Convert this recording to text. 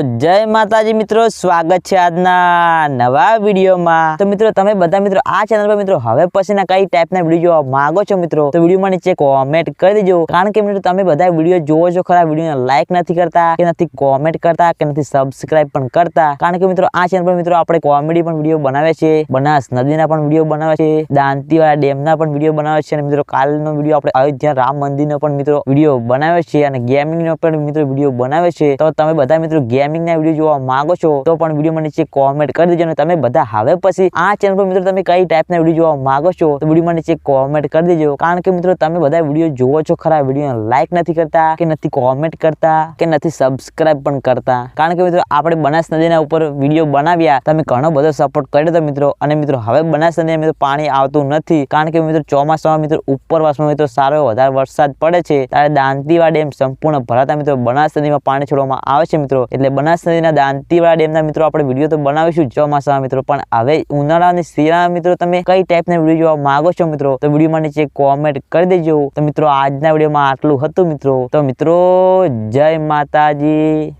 જય માતાજી મિત્રો, સ્વાગત છે આજના નવા વિડીયોમાં. તો મિત્રો, તમે બધા મિત્રો આ ચેનલ પર મિત્રો, હવે પછીના કઈ ટાઈપના વીડિયો જોવા માંગો છો મિત્રો, તો વિડીયોમાં નીચે કોમેન્ટ કરી દેજો. કારણ કે મિત્રો, તમે બધા વીડિયો જોવો છો, ખરા વિડીયોને લાઈક નથી કરતા, કે નથી કોમેન્ટ કરતા, કે નથી સબસ્ક્રાઇબ પણ કરતા. કારણ કે મિત્રો, આ ચેનલ પર મિત્રો, આપણે કોમેડી પણ વીડિયો બનાવે છે બનાસ નદીના પણ વીડિયો બનાવે છે દાંતીવાળા ડેમના પણ વીડિયો બનાવે છે અને મિત્રો, કાલનો વીડિયો આપણે અયોધ્યા રામ મંદિરનો પણ મિત્રો વીડિયો બનાવે છે અને ગેમિંગનો પણ મિત્રો વીડિયો બનાવે છે તો તમે બધા મિત્રો ગેમિંગના વીડિયો જોવા માંગો છો, તો પણ વિડીયોમાં નીચે કોમેન્ટ કરી દેજો અને તમે બધા હવે પછી આ ચેનલ પર મિત્રો તમે કઈ ટાઈપના વીડિયો જોવા માંગો છો, તો વિડીયોમાં નીચે કોમેન્ટ કરી દેજો. કારણ કે મિત્રો તમે બધા વીડિયો જોવો છો ખરા વીડિયો લાઈક નથી કરતા, કે નથી કોમેન્ટ કરતા, કે નથી સબસ્ક્રાઇબ પણ કરતા. કારણ કે મિત્રો આપણે બનાસ નદીના ઉપર વીડિયો બનાવ્યા, તમે ઘણો બધો સપોર્ટ કર્યો હતો મિત્રો. અને મિત્રો હવે બનાસ નદી મિત્રો પાણી આવતું નથી. કારણ કે મિત્રો ચોમાસામાં મિત્રો ઉપરવાસમાં મિત્રો સારો વધારે વરસાદ પડે છે. ત્યારે દાંતીવા ડેમ સંપૂર્ણ ભરાતા મિત્રો બનાસ નદીમાં પાણી છોડવામાં આવે છે મિત્રો. એટલે બનાસ નદીના દાંતીવાળા ડેમના મિત્રો આપણે વીડિયો તો બનાવીશું ચોમાસામાં મિત્રો, પણ હવે ઉનાળાની શિયાળા મિત્રો તમે કઈ ટાઈપના વીડિયો જોવા માંગો છો મિત્રો, તો વિડીયોમાં નીચે કોમેન્ટ કરી દેજો. તો મિત્રો, આજના વિડીયોમાં આટલું હતું મિત્રો. તો મિત્રો, જય માતાજી.